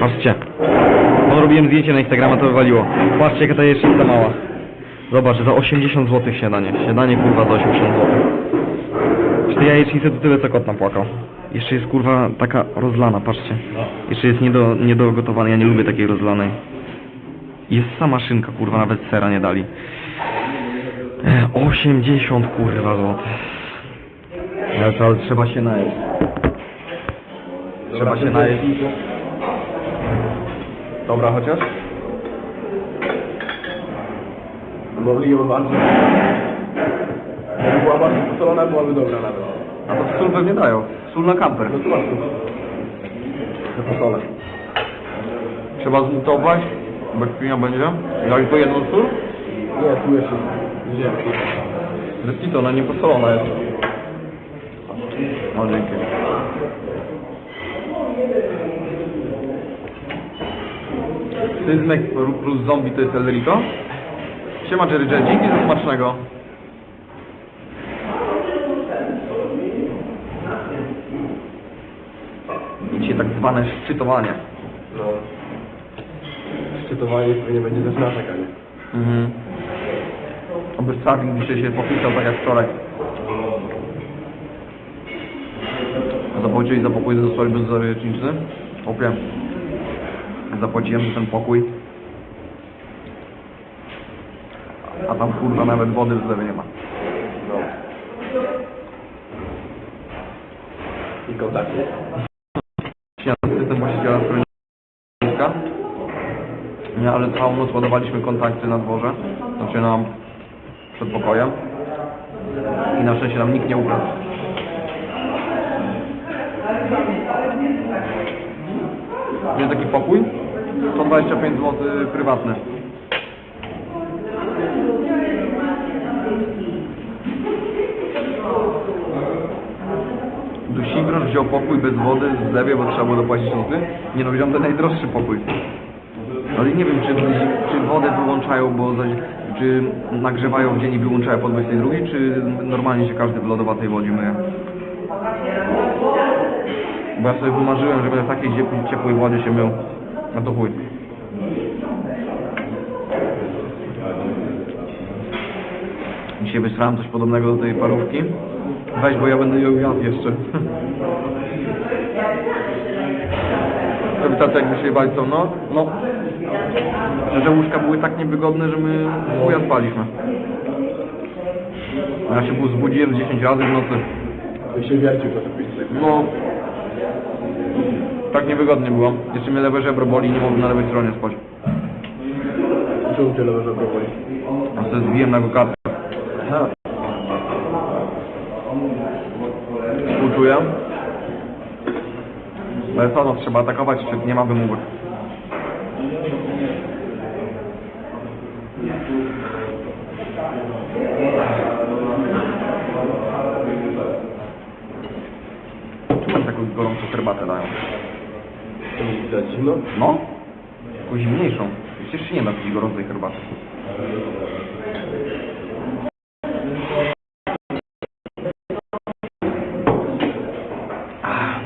Patrzcie. No robiłem zdjęcie na Instagrama, to wywaliło. Patrzcie jaka ta jajecznica mała. Zobacz, za 80 zł śniadanie. Śniadanie kurwa za 80 zł. Z tej jajecznicy to tyle co kot napłakał. Jeszcze jest kurwa taka rozlana, patrzcie. Jeszcze jest nie do, nie do gotowania, ja nie lubię takiej rozlanej. Jest sama szynka, kurwa, nawet sera nie dali. E, 80 kurwa złotych. Ale to trzeba się najeść. Trzeba się najeść. Dobra chociaż? Mogliśmy bardzo. Jakby była bardzo posolona, byłaby dobra nawet. A to sól pewnie dają. Sól na kamper. No to masz tu. Na posolę. Trzeba zmutować, bo świnia będzie. Ja tylko jedną sól? Nie, tu jeszcze ziemki. Zresztą ona nie posolona jest. No dzięki. Syzmek plus zombie to jest Elrito? Siema Jerry Jet, dzięki za smacznego. Dzisiaj tak zwane szczytowanie. No. Szczytowanie pewnie będzie też narzekanie. Mhm. Oby Starling dzisiaj się popisał tak jak wczoraj. Zapłacili za pokój ze stoli bezzarecznicy. Opie. Zapłaciłem za ten pokój. A tam kurwa nawet wody w zlewie nie ma. No. I system właściciela schroniska. Nie, ale całą noc ładowaliśmy kontakty na dworze. Znaczy na przed pokojem. I na szczęście nam nikt nie ukradł. Nie taki pokój? 125 zł prywatny. Dusigrosz wziął pokój bez wody w zlewie, bo trzeba było dopłacić nocy. Nie no, wziąłem ten najdroższy pokój. Ale nie wiem, czy, czy wodę wyłączają, bo za, czy nagrzewają w dzień i wyłączają po 22, czy normalnie się każdy w lodowatej wodzie myje. Bo ja sobie wymarzyłem, że będę w takiej ciepłej, wodzie się mył. No to chuj. Dzisiaj wysrałem coś podobnego do tej parówki. Weź, bo ja będę ją jadł jeszcze. Żeby tacy jakby się bali co, no, no. Że te łóżka były tak niewygodne, że my chuja spaliśmy. Ja się był zbudziłem 10 razy w nocy. Się wiercił pizzę. No. Tak niewygodnie było. Jeszcze mnie lewe żebro boli i nie mogłem na lewej stronie spać. Czemu cię lewe żebro boli? A sobie zbiłem na go kartę. Aha. Współczuję. Ale co, no trzeba atakować, czy nie ma wymówek. Herbatę dają? Widać zimno? No? Taką zimniejszą. Przecież się nie da pić gorącej herbaty. Ach.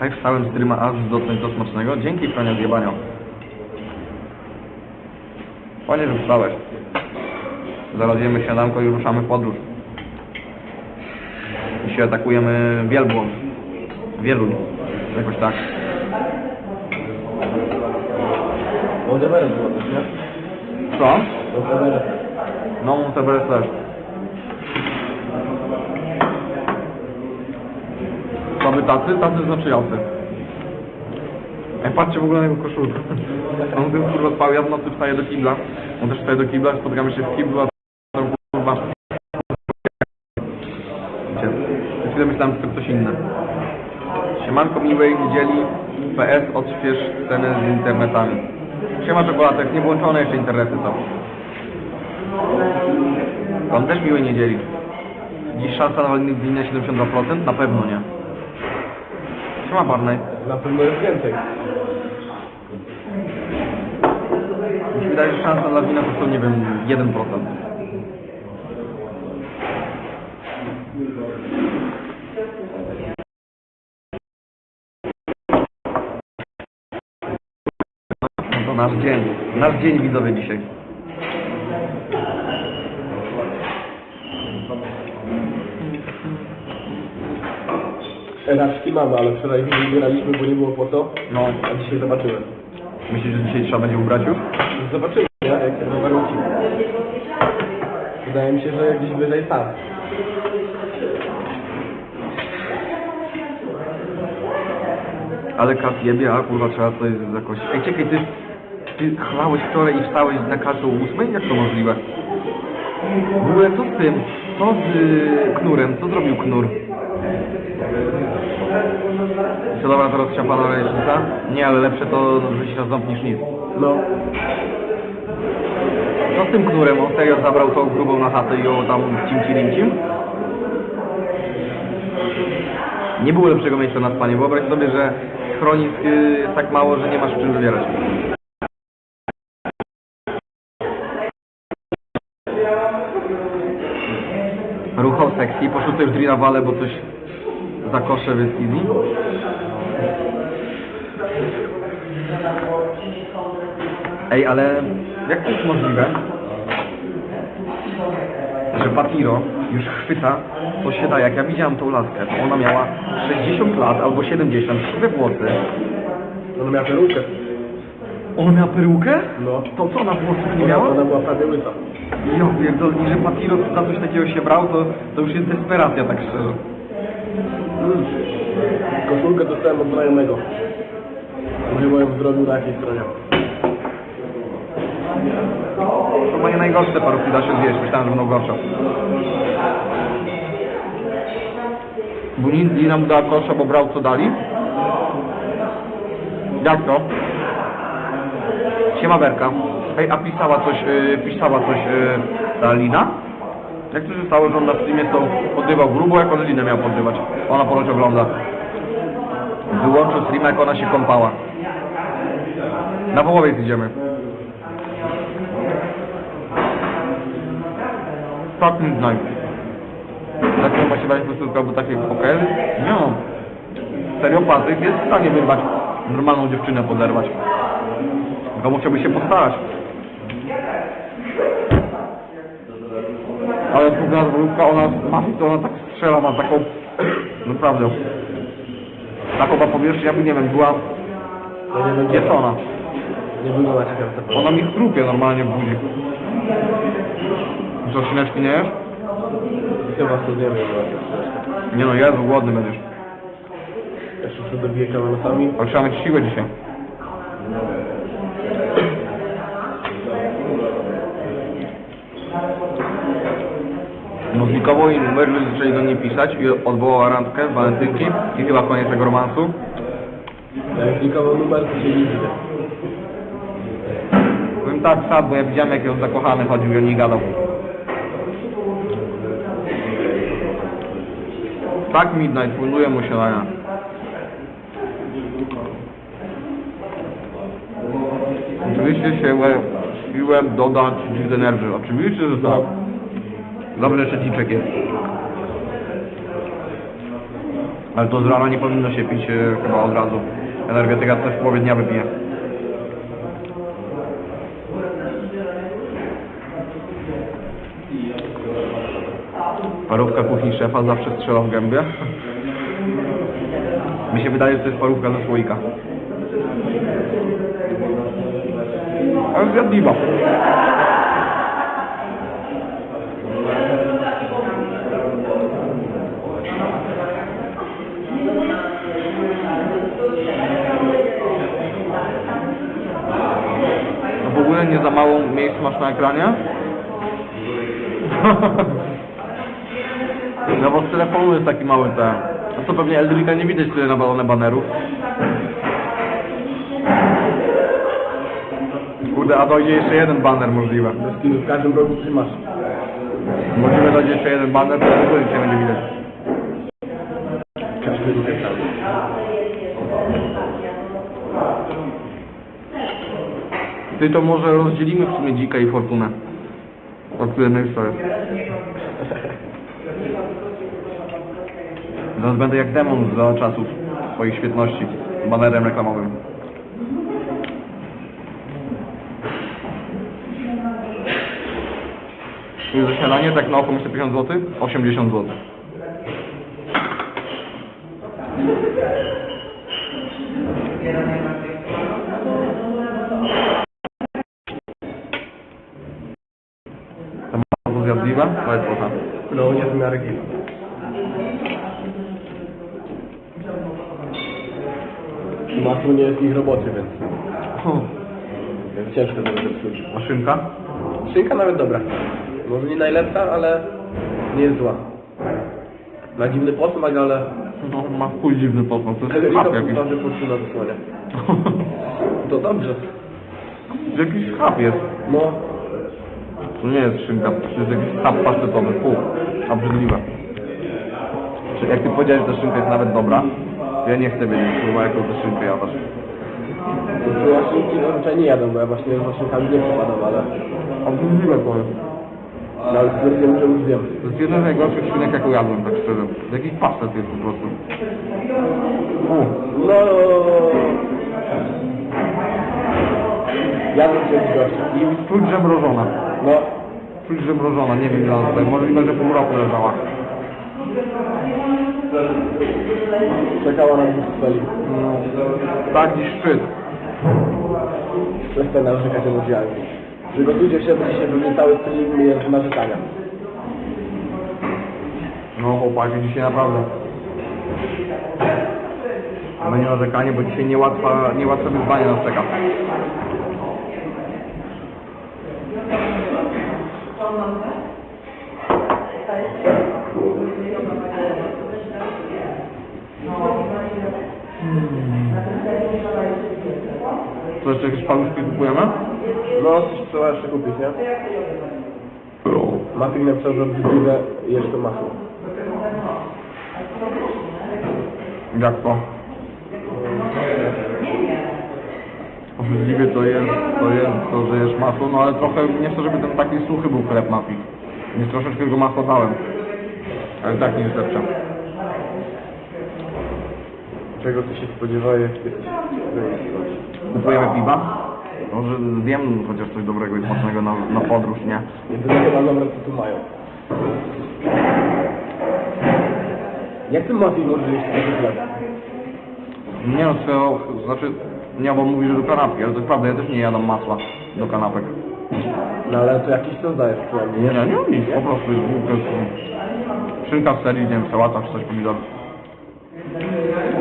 Hej, wstałem streama aż dotknąć do smacznego. Dzięki Frania zjebania. Fajnie, że wstałeś. Zaraz jemy śniadanko i ruszamy w podróż. Dzisiaj atakujemy wielbłąd. Wieluń. Jakoś tak. Monteverest było też, nie? Co? Monteverest. No, Monteverest też. To wy tacy? Tacy znaczy jacy. Ej, patrzcie w ogóle na jego koszulkę. On tym kurwa spał, ja w nocy wstaję do kibla. On też wstaje do kibla, spotykamy się w kiblu, a tam kurwa... Wiecie, chwilę myślałem, że to ktoś inny. Siemanko miłej niedzieli, PS odśwież scenę z internetami. Siema czekolatek, nie włączone jeszcze internety są. Wam też miłej niedzieli. Dziś szansa na walenie 72%? Na pewno nie. Siema Barney. Na pewno jest więcej. Mi się wydaje, że szansa na lawinę to są, nie wiem, 1%. Nasz dzień. Nasz dzień widzowie dzisiaj. Raczki mamy, ale wczoraj nie wybieraliśmy, bo nie było po co. No, A dzisiaj zobaczymy. myślisz, że dzisiaj trzeba będzie ubrać już? Zobaczymy, nie? jak ten rower leci. Wydaje mi się, że gdzieś wyżej tam. Ale kas jebie, a kurwa trzeba to jest jakoś... Ej, czekaj, ty, ty chlałeś wczoraj i wstałeś na kaszu o ósmej? Jak to możliwe? W ogóle co z tym? Co z y, knurem? Co zrobił knur? Co dobra, teraz szampana lecznica? Nie, ale lepsze to żyć na ząb niż nic. No. Co z tym knurem? On serio zabrał tą grubą na chatę i ją tam cimci rimcim? Nie było lepszego miejsca na spanie. Wyobraź sobie, że schronisk y, jest tak mało, że nie masz w czym wybierać. Ruchał sekcji, poszedł też w Drina Valley, bo coś za kosze jest easy. Ej, ale jak to jest możliwe, że Patiro już chwyta, co się da. Jak ja widziałam tą laskę, to ona miała 60 lat albo 70, siwe włosy. Ona miała perukę. Ona miała perukę? No. To co, ona włosów nie miała? ona była prawie łysa. Jo, pierdolę, i że Patiro za coś takiego się brał, to, to już jest desperacja, tak szczerze. Koszulkę dostałem od znajomego. Mówił ją zrobił na jakiej stronie. To nie najgorsze parówki da się zjeść, myślałem, że będą gorsze. Bo Lina mu dała kosza, bo brał co dali. Jak to? Siema Berka. Ej, a pisała coś, yy, pisała coś yy, ta Lina? Jak to się stało, że on na streamie to podrywał grubo, jak on Linę miał podrywać? Ona ponoć ogląda. Wyłączył stream, jak ona się kąpała. Na połowie idziemy. Tak Midnight. Taką właśnie brać prostytutkę albo takie pokery? Nie. Serio Patryk jest w stanie wyrwać normalną dziewczynę poderwać. Tylko musiałby się postarać. Ale druga zwrótka, ona mafii to ona tak strzela, ma taką... Naprawdę. Taką ma powierzchnię, jakby nie wiem, była To nie będzie. kiecona. Nie wygląda ciekawe to Ona mi chrupie normalnie. Co, ścineczki nie jesz? Chyba to zjemy chyba. Nie no, Jezu, głodny będziesz. Jeszcze przed dobiję kawanosami. Ale trzeba mieć siłę dzisiaj. No znikowo i numer ludzie zaczęli do niej pisać i odwołała randkę, walentynki i chyba koniec tego romansu. Znikował numer, to się nie widzę. Powiem tak sad, bo ja widziałem jak on zakochany chodził i o niej gadał. Tak Midnight, płynuję mu śniadania. Oczywiście się siłem dodać dziwne nerwy. Oczywiście, że tak. Dobrze, jeszcze dziczek jest. Ale to z rana nie powinno się pić e, chyba od razu. Energetyka też w połowie dnia wypije. Parówka kuchni szefa zawsze strzela w gębie. Mi się wydaje, że to jest parówka ze słoika. Ale zjadliwa. Nie za mało miejsc masz na ekranie? No bo z telefonu jest taki mały ten. A co pewnie Eldrika nie widać tyle nawalone banerów. Kurde, a dojdzie jeszcze jeden baner możliwe. W każdym rogu coś masz. Możliwe dojdzie jeszcze jeden baner, to tego nic nie będzie widać. Każdy Ty to może rozdzielimy w sumie dzika i fortunę. Od jednej strony. Zaraz będę jak demon za czasów swoich świetności. Banerem reklamowym. I za śniadanie tak na oko myślę 50 zł? 80 zł. Powiedz trochę. No, nie w miarę git. Masło nie jest ich roboczy, więc, więc ciężko to będzie zepsuć. A szynka? Szynka nawet dobra. Może nie najlepsza, ale nie jest zła. Na dziwny posmak, ale... No, ma chuj dziwny posmak, to jest Kaloryka chap jakiś. To dobrze. jakiś chap jest. No, To nie jest szynka, to jest jakiś chap pasztetowy, fu, obrzydliwe. Czy jak ty powiedziałeś, że ta szynka jest nawet dobra, to ja nie chcę wiedzieć, kurwa, jaką tę szynkę jadasz. to ja szynki zazwyczaj nie jadę, bo ja właśnie za szynkami nie przepadam, ale... Obrzydliwe to jest. No, ale stwierdziłem, że już wiem. To jest jedna z najgorszych szynek, jaką jadłem, tak szczerze. To jakiś pasztet jest po prostu. U, No... Jadłem się z gościa. I czuć, że mrożona. No, Czuć, że mrożona, nie wiem ile ona tutaj, możliwe, że pół roku leżała. czekała na strzeli. No, taki szczyt. Przestań narzekać emocjami. Przygotujcie się, cały stream jest narzekania. No chłopaki, dzisiaj naprawdę będzie narzekanie, bo dzisiaj niełatwa, niełatwe wyzwanie nas czeka. Co jeszcze jakieś paluszki kupujemy? No, coś trzeba jeszcze kupić, nie? Mafik napisał, że obrzydliwe to masło. Jak to? Obrzydliwie to jest, to jest to, że jesz masło, no ale trochę, nie chcę, żeby ten taki suchy był chleb mafik. Więc troszeczkę go masła dałem. Ale tak nie jest lepsze. Czego ty się spodziewałeś? Kupujemy piwa? Może wiem chociaż coś dobrego i smacznego na, na podróż, nie? Jedyne chyba dobre, co tu mają. Jak ten Mafik może jeść taki chleb? Nie no, swoją, znaczy, nie, bo mówi, że do kanapki, ale to jest prawda, ja też nie jadam masła do kanapek. No ale to jakiś sos dajesz przynajmniej. Nie, nie, nie, nic, po prostu jest bułka z szynka w serii, nie wiem, sałata czy coś pomidor.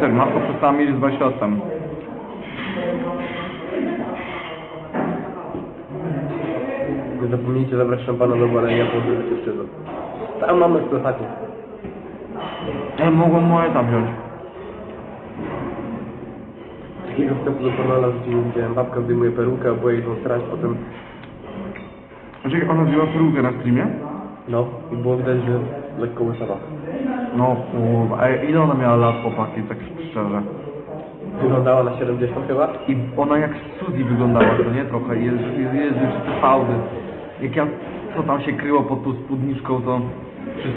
Tak, masło przestała mieć z 20 lat temu. Nie zapomnijcie zabrać szampana do balenia, po szczytu. Tam mamy z plecakiem. Ja mogłem moje tam wziąć. Takiego wstępu do pornala w życiu nie widziałem. Babka zdejmuje perukę, oboje idą strać, potem... Znaczy, ona wzięła perukę na streamie? No, i było widać, że lekko łysała. No kurwa, Ej, ile ona miała lat chłopaki, tak szczerze? Wyglądała na 70 chyba. I ona jak Suzy wyglądała, to nie? Trochę, jest, jest, jest, czy te fałdy. Jak ja, co tam się kryło pod tą spódniczką, to